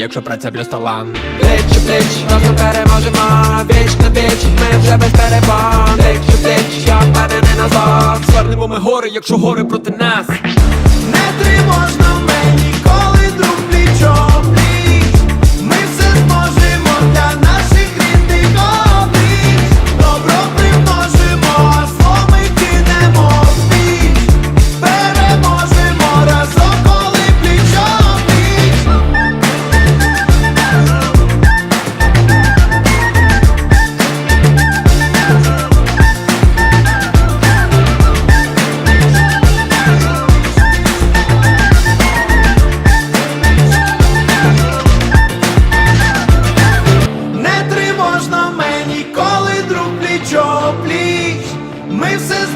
Якщо праця плюс талант Плеч у пліч, разом переможемо. Віч на віч, ми вже без перебон Плеч у пліч, я впевнений назад. Звернемо ми гори, якщо гори проти нас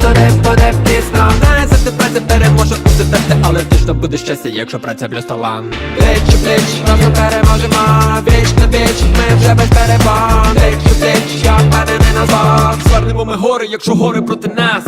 Туди, буде пізно Не за тебе це переможе усе терти Але точно буде щастя, якщо праця плюс талант Пліч у пліч, разом переможемо. Віч на віч, ми вже без перебан Пліч у пліч, я впевнений назад Звернемо ми гори, якщо гори проти нас